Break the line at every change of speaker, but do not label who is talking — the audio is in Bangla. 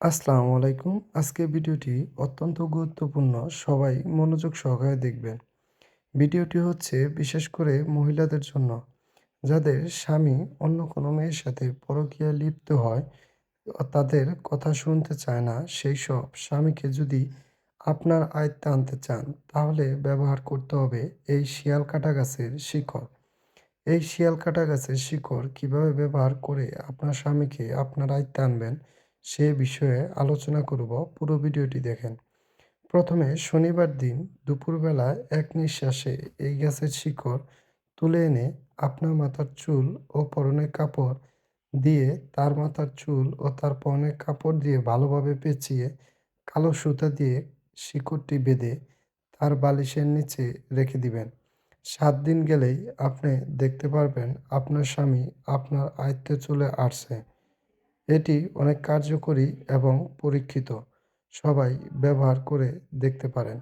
আসসালামু আলাইকুম। আজকে ভিডিওটি অত্যন্ত গুরুত্বপূর্ণ। সবাই মনোযোগ সহকারে দেখবেন। ভিডিওটি হচ্ছে বিশেষ করে মহিলাদের জন্য। যাদের স্বামী অন্য কোনো মেয়ের সাথে পরকীয়ায় লিপ্ত হয়, তাদের কথা শুনতে চায় না, সেই সব স্বামীকে যদি আপনার আয়ত্তে আনতে চান, তাহলে ব্যবহার করতে হবে এই শিয়ালকাটা গাছের শিকড়। এই শিয়ালকাটা গাছের শিকড় কীভাবে ব্যবহার করে আপনার স্বামীকে আপনার আয়ত্তে আনবেন, সে বিষয়ে আলোচনা করব। পুরো ভিডিওটি দেখেন। প্রথমে শনিবার দিন দুপুরবেলা এক নিঃশ্বাসে এই গাছের শিকড় তুলে এনে আপনার মাথার চুল ও পরনের কাপড় দিয়ে তার মাথার চুল ও তার পরনের কাপড় দিয়ে ভালোভাবে পেঁচিয়ে কালো সুতা দিয়ে শিকড়টি বেঁধে তার বালিশের নিচে রেখে দিবেন। সাত দিন গেলেই আপনি দেখতে পারবেন আপনার স্বামী আপনার আয়ত্তে চলে আসছে। এটি অনেক কার্যকরী এবং পরীক্ষিত। সবাই ব্যবহার করে দেখতে পারেন।